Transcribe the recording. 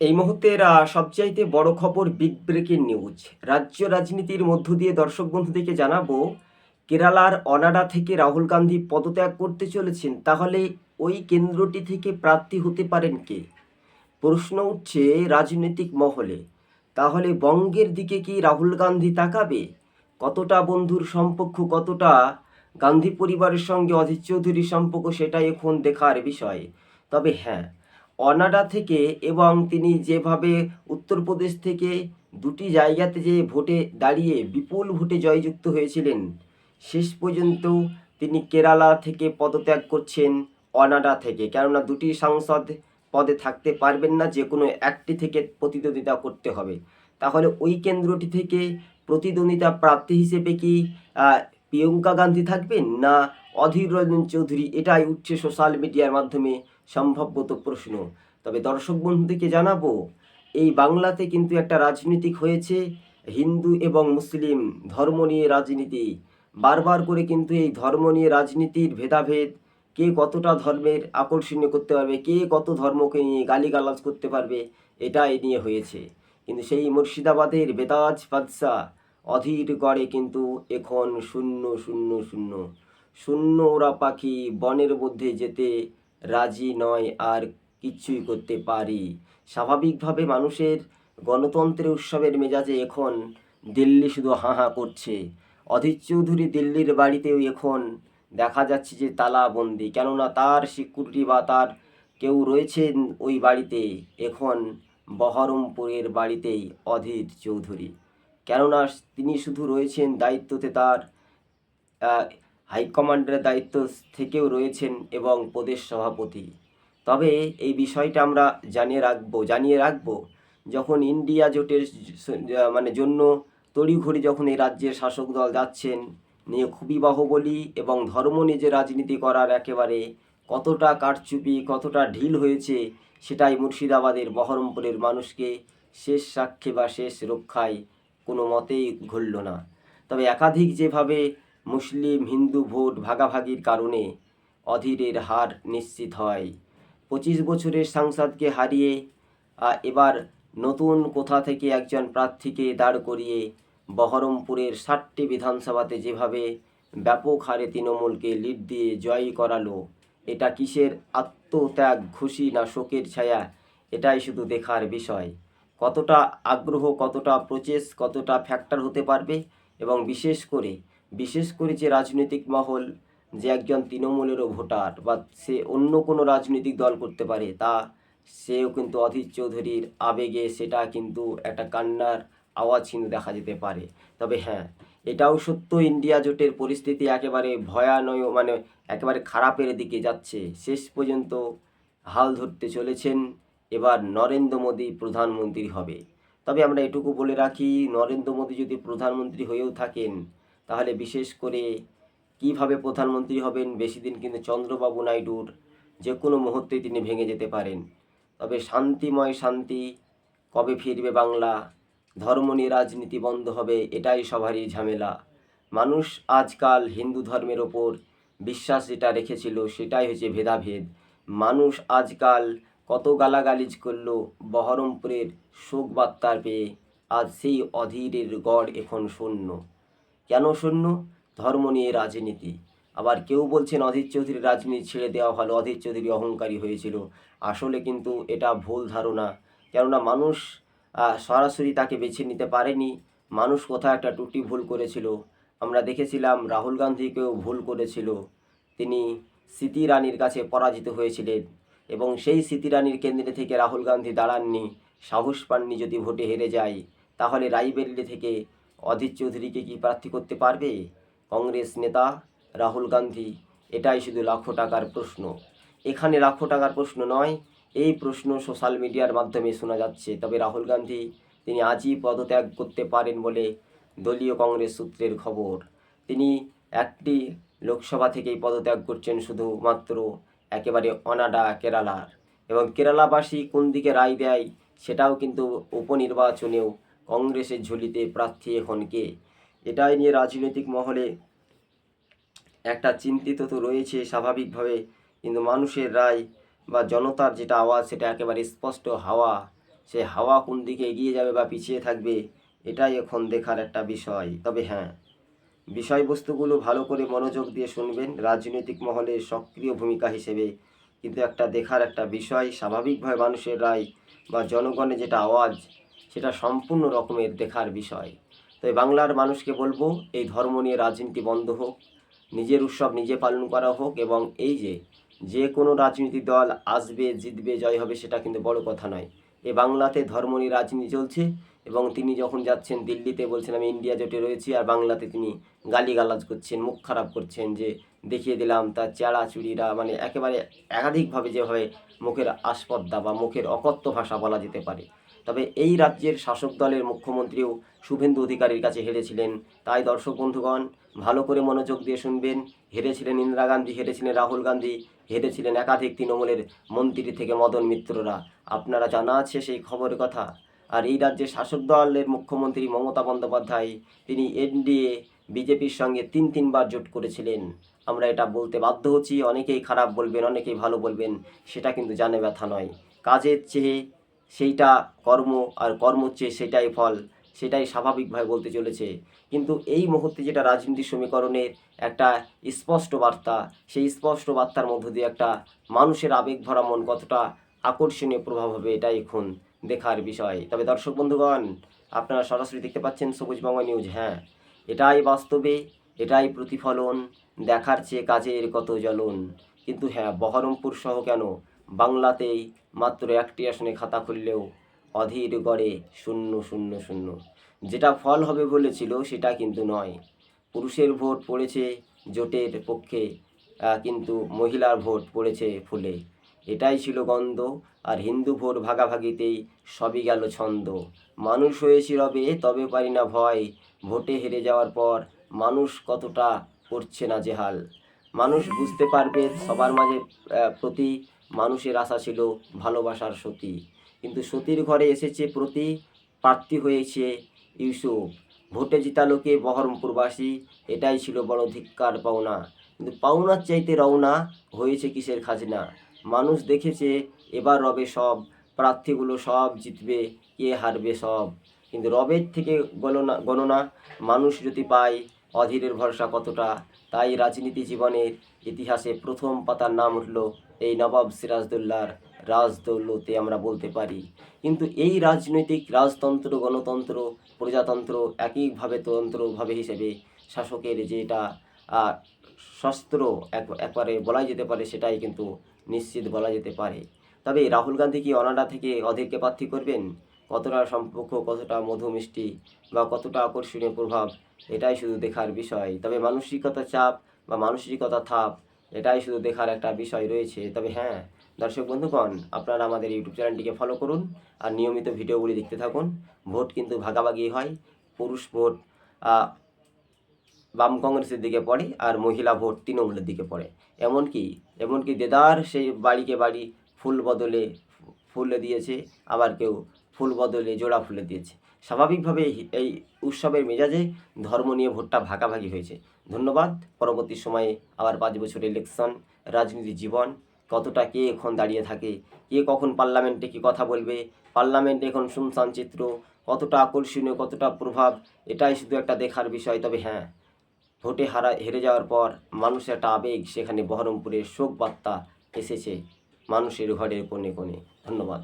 এই মুহূর্তের সবচাইতে বড় খবর বিগ ব্রেকিং নিউজ রাজ্য রাজনীতির মধ্য দিয়ে দর্শক বন্ধুদেরকে জানাব, কেরালার অনাডা থেকে রাহুল গান্ধী পদত্যাগ করতে চলেছেন, তাহলে ওই কেন্দ্রটি থেকে প্রার্থী হতে পারেন কে? প্রশ্ন উঠছে রাজনৈতিক মহলে, তাহলে বঙ্গের দিকে কি রাহুল গান্ধী তাকাবে? কতটা বন্ধুর সম্পর্ক, কতটা গান্ধী পরিবারের সঙ্গে অধীর চৌধুরীর সম্পর্ক, সেটাই এখন দেখার বিষয়। তবে হ্যাঁ অনাডা থেকে এবং তিনি যেভাবে উত্তরপ্রদেশ থেকে দুটি জায়গাতে যে ভোটে দাঁড়িয়ে বিপুল ভোটে জয়যুক্ত হয়েছিলেন, শেষ পর্যন্ত তিনি কেরালা থেকে পদত্যাগ করছেন অনাডা থেকে। কেননা দুটি সাংসদ পদে থাকতে পারবেন না যে কোনো একটি থেকে প্রতিদ্বন্দ্বিতা করতে হবে। তাহলে ওই কেন্দ্রটি থেকে প্রতিদ্বন্দ্বিতা প্রার্থী হিসেবে কি প্রিয়ঙ্কা গান্ধী থাকবেন না অধীর রঞ্জন চৌধুরী? এটাই উঠছে সোশ্যাল মিডিয়ার মাধ্যমে সম্ভবত প্রশ্ন। তবে দর্শক বন্ধুদেরকে জানাব, এই বাংলাতে কিন্তু একটা রাজনীতিক হয়েছে, হিন্দু এবং মুসলিম ধর্ম নিয়ে রাজনীতি। বারবার করে কিন্তু এই ধর্ম নিয়ে রাজনীতির ভেদাভেদ, কে কতটা ধর্মের আকর্ষণীয় করতে পারবে, কে কত ধর্মকে নিয়ে গালিগালাজ করতে পারবে, এটা এ নিয়ে হয়েছে। কিন্তু সেই মুর্শিদাবাদের বেতাজ বাদশা অধীর গড়ে কিন্তু এখন শূন্য শূন্য শূন্য। শূন্য ওরা পাখি বনের মধ্যে যেতে রাজি নয় আর কিচ্ছুই করতে পারি। স্বাভাবিকভাবে মানুষের গণতন্ত্রের উৎসবের মেজাজে এখন দিল্লি শুধু হাঁ হাঁ করছে। অধীর চৌধুরী দিল্লির বাড়িতেও এখন দেখা যাচ্ছে যে তালাবন্দি কেননা তার সিকিউরিটি বা তার কেউ রয়েছেন ওই বাড়িতে এখন বহরমপুরের বাড়িতেই অধীর চৌধুরী। কেননা তিনি শুধু রয়েছেন দায়িত্বতে তার হাইকমান্ডের দায়িত্ব থেকেও রয়েছেন এবং প্রদেশ সভাপতি। তবে এই বিষয়টা আমরা জানিয়ে রাখব জানিয়ে রাখব, যখন ইন্ডিয়া জোটের মানে জন্য তড়িঘড়ি যখন এই রাজ্যের শাসক দল যাচ্ছেন, নিয়ে খুবই বাহুবলী এবং ধর্ম নিয়ে যে রাজনীতি করার একেবারে কতটা কারচুপি, কতটা ঢিল হয়েছে, সেটাই মুর্শিদাবাদের বহরমপুরের মানুষকে শেষ সাক্ষী বা শেষ রক্ষায় কোনো মতেই ঘটল না। তবে একাধিক যেভাবে মুসলিম হিন্দু ভোট ভাগাভাগির কারণে অধীরের হার নিশ্চিত হয়। পঁচিশ বছরের সাংসদকে হারিয়ে এবার নতুন কোথা থেকে একজন প্রার্থীকে দাঁড় করিয়ে বহরমপুরের ষাটটি বিধানসভাতে যেভাবে ব্যাপক হারে তৃণমূলকে লিড দিয়ে জয় করালো, এটা কিসের আত্মত্যাগ, খুশি না শোকের ছায়া, এটাই শুধু দেখার বিষয়। কতটা আগ্রহ, কতটা প্রচেস কতটা ফ্যাক্টর হতে পারবে এবং বিশেষ করে বিশেষ করে যে রাজনৈতিক মহল, যে একজন তৃণমূলেরও ভোটার বা সে অন্য কোনো রাজনৈতিক দল করতে পারে, তা সেও কিন্তু অধীর চৌধুরীর আবেগে সেটা কিন্তু একটা কান্নার আওয়াজ কিন্তু দেখা যেতে পারে। তবে হ্যাঁ এটাও সত্য, ইন্ডিয়া জোটের পরিস্থিতি একেবারে ভয়ানয় মানে একেবারে খারাপের দিকে যাচ্ছে। শেষ পর্যন্ত হাল ধরতে চলেছেন এবার নরেন্দ্র মোদী প্রধানমন্ত্রী হবে। তবে আমরা এটুকু বলে রাখি, নরেন্দ্র মোদী যদি প্রধানমন্ত্রী হয়েও থাকেন তাহলে বিশেষ করে কীভাবে প্রধানমন্ত্রী হবেন? বেশি দিন কিন্তু চন্দ্রবাবু নাইডুর যে কোনো মুহূর্তে তিনি ভেঙে যেতে পারেন। তবে শান্তিময় শান্তি, কবে ফিরবে বাংলা? ধর্ম নিয়ে রাজনীতি বন্ধ হবে, এটাই সবারই ঝামেলা। মানুষ আজকাল হিন্দু ধর্মের ওপর বিশ্বাস যেটা রেখেছিল, সেটাই হচ্ছে ভেদাভেদ। মানুষ আজকাল কত গালাগালিজ করল বহরমপুরের শোক বার্তার পেয়ে, আজ সেই অধীরের গড় এখন শূন্য। কেন শূন্য? ধর্ম নিয়ে রাজনীতি। আবার কেউ বলছেন অধীর চৌধুরীর রাজনীতি ছেড়ে দেওয়া ভালো, অধীর চৌধুরী অহংকারী হয়েছিল। আসলে কিন্তু এটা ভুল ধারণা। কেননা মানুষ সরাসরি তাকে বেছে নিতে পারেনি। মানুষ কোথাও একটা টুটি ভুল করেছিল। আমরা দেখেছিলাম রাহুল গান্ধীকেও ভুল করেছিল। তিনি স্মৃতি রানীর কাছে পরাজিত হয়েছিলেন এবং সেই স্মৃতি রানীর কেন্দ্রে থেকে রাহুল গান্ধী দাঁড়াননি। সাহস পাননি যদি ভোটে হেরে যায়। তাহলে রাইবেরিলি থেকে অধীর চৌধুরীকে কি প্রার্থী করতে পারবে? কংগ্রেস নেতা রাহুল গান্ধী, এটাই শুধু লাখো টাকার প্রশ্ন। এখানে লাখো টাকার প্রশ্ন নয়, এই প্রশ্ন সোশ্যাল মিডিয়ার মাধ্যমে শোনা যাচ্ছে। তবে রাহুল গান্ধী, তিনি আজই পদত্যাগ করতে পারেন বলে দলীয় কংগ্রেস সূত্রের খবর। তিনি একটি লোকসভা থেকেই পদত্যাগ করছেন শুধুমাত্র একেবারে অনাডা কেরালার। এবং কেরালাবাসী কোন দিকে রায় দেয়, সেটাও কিন্তু উপনির্বাচনেও কংগ্রেসের ঝুলিতে প্রার্থী এখন কে? এটাই নিয়ে রাজনৈতিক মহলে একটা চিন্তিত তো রয়েছে স্বাভাবিকভাবে। কিন্তু মানুষের রায় বা জনতার যেটা আওয়াজ, সেটা একেবারে স্পষ্ট হাওয়া। সে হাওয়া কোন দিকে এগিয়ে যাবে বা পিছিয়ে থাকবে, এটাই এখন দেখার একটা বিষয়। তবে হ্যাঁ বিষয়বস্তুগুলো ভালো করে মনোযোগ দিয়ে শুনবেন রাজনৈতিক মহলে সক্রিয় ভূমিকা হিসেবে। কিন্তু একটা দেখার একটা বিষয়, স্বাভাবিকভাবে মানুষের রায় বা জনগণের যেটা আওয়াজ সেটা সম্পূর্ণ রকমের দেখার বিষয়। তাই বাংলার মানুষকে বলব, এই ধর্ম নিয়ে রাজনীতি বন্ধ হোক, নিজের উৎসব নিজে পালন করা হোক এবং এই যে যে কোনো রাজনীতি দল আসবে, জিতবে, জয় হবে সেটা কিন্তু বড় কথা নয়। এ বাংলাতে ধর্ম নিয়ে রাজনীতি চলছে এবং তিনি যখন যাচ্ছেন দিল্লিতে বলছেন, আমি ইন্ডিয়া জোটে রয়েছি আর বাংলাতে তিনি গালিগালাজ করছেন, মুখ খারাপ করছেন যে, দেখিয়ে দিলাম তার চেড়া চুড়িরা মানে একেবারে একাধিকভাবে যেভাবে মুখের আস্পর্দা বা মুখের অকথ্য ভাষা বলা যেতে পারে। তবে এই রাজ্যের শাসক দলের মুখ্যমন্ত্রীও শুভেন্দু অধিকারীর কাছে হেরেছিলেন। তাই দর্শক বন্ধুগণ, ভালো করে মনোযোগ দিয়ে শুনবেন। হেরেছিলেন ইন্দিরা গান্ধী, হেরেছিলেন রাহুল গান্ধী, হেরেছিলেন একাধিক তৃণমূলের মন্ত্রী থেকে মদন মিত্ররা। আপনারা জানা আছে সেই খবরের কথা। আর এই রাজ্যের শাসক দলের মুখ্যমন্ত্রী মমতা বন্দ্যোপাধ্যায়, তিনি এনডিএ, বিজেপির সঙ্গে তিন তিনবার জোট করেছিলেন। আমরা এটা বলতে বাধ্য হচ্ছি, অনেকেই খারাপ বলবেন, অনেকেই ভালো বলবেন, সেটা কিন্তু জানে ব্যথা নয়। কাজের চেয়ে সেইটা কর্ম আর কর্ম হচ্ছে সেটাই ফল, সেটাই স্বাভাবিকভাবে বলতে চলেছে। কিন্তু এই মুহূর্তে যেটা রাজনীতি সমীকরণের একটা স্পষ্ট বার্তা, সেই স্পষ্ট বার্তার মধ্য দিয়ে একটা মানুষের আবেগ ভরা মন কতটা আকর্ষণীয় প্রভাব হবে এটাই এখন দেখার বিষয়। তবে দর্শক বন্ধুগণ, আপনারা সরাসরি দেখতে পাচ্ছেন সবুজ বাংলা নিউজ। হ্যাঁ এটাই বাস্তবে, এটাই প্রতিফলন, দেখার চেয়ে কাজের কত জ্বলন। কিন্তু হ্যাঁ বহরমপুর সহ কেন? বাংলাতেই মাত্র একটি আসনে খাতা খুললেও অধীর গড়ে শূন্য শূন্য শূন্য। যেটা ফল হবে বলেছিল, সেটা কিন্তু নয়। পুরুষের ভোট পড়েছে জোটের পক্ষে কিন্তু মহিলার ভোট পড়েছে ফুলে। এটাই ছিল গন্ধ, আর হিন্দু ভোট ভাগাভাগিতেই সবই গেল ছন্দ। মানুষ হয়েছি রবে, তবে পারি না ভয়। ভোটে হেরে যাওয়ার পর মানুষ কতটা করছে না জেহাল মানুষ বুঝতে পারবে সবার মাঝে প্রতি মানুষের আশা ছিল ভালোবাসার সতী। কিন্তু সতীর ঘরে এসেছে প্রতি প্রার্থী হয়েছে ইউসুফ। ভোটে জিতা লোকে বহরমপুরবাসী, এটাই ছিল বড় ধিক্কার পাওনা। কিন্তু পাওনার চাইতে রওনা হয়েছে কিসের খাজনা? মানুষ দেখেছে এবার রবে সব, প্রার্থীগুলো সব জিতবে, কে হারবে সব। কিন্তু রবের থেকে গণনা গণনা মানুষ যদি পায় অধীরের ভরসা কতটা? তাই রাজনীতি জীবনের ইতিহাসে প্রথম পাতার নাম উঠল এই নবাব সিরাজদৌল্লার রাজদৌলতে আমরা বলতে পারি। কিন্তু এই রাজনৈতিক, রাজতন্ত্র, গণতন্ত্র, প্রজাতন্ত্র একইভাবে তন্ত্রভাবে হিসেবে শাসকের যেটা শস্ত্র এক, একবারে বলা যেতে পারে সেটাই কিন্তু নিশ্চিত বলা যেতে পারে। তবে রাহুল গান্ধী কি অনাডা থেকে অধীরকে প্রার্থী করবেন? কতটা সম্পর্ক, কতটা মধু মিষ্টি বা কতটা আকর্ষণীয় প্রভাব, এটাই শুধু দেখার বিষয়। তবে মানসিকতা চাপ বা মানসিকতা থাপ, এটাই শুধু দেখার একটা বিষয় রয়েছে। তবে হ্যাঁ দর্শক বন্ধুগণ, আপনারা আমাদের ইউটিউব চ্যানেলটিকে ফলো করুন আর নিয়মিত ভিডিওগুলি দেখতে থাকুন। ভোট কিন্তু ভাগাভাগি হয়, পুরুষ ভোট বাম কংগ্রেসের দিকে পড়ে আর মহিলা ভোট তৃণমূলের দিকে পড়ে। এমনকি এমনকি দেদার সেই বাড়িকে বাড়ি ফুল বদলে, ফুলে দিয়েছে, আবার কেউ ফুল বদলে জোড়া ফুলে দিয়েছে। স্বাভাবিকভাবে এই উৎসবের মেজাজে ধর্ম নিয়ে ভোটটা ভাগাভাগি হয়েছে। ধন্যবাদ। পরবর্তী সময়ে আবার পাঁচ বছর ইলেকশন, রাজনীতি জীবন, কতটা কে এখন দাঁড়িয়ে থাকে, কে কখন পার্লামেন্টে কি কথা বলবে, পার্লামেন্টে এখন শুনশান চিত্র, কতটা আকর্ষণীয়, কতটা প্রভাব, এটাই শুধু একটা দেখার বিষয়। তবে হ্যাঁ ভোটে হারা হেরে যাওয়ার পর মানুষের একটা আবেগ, সেখানে বহরমপুরের শোক বার্তা এসেছে মানুষের ঘরের কোণে কোণে। ধন্যবাদ।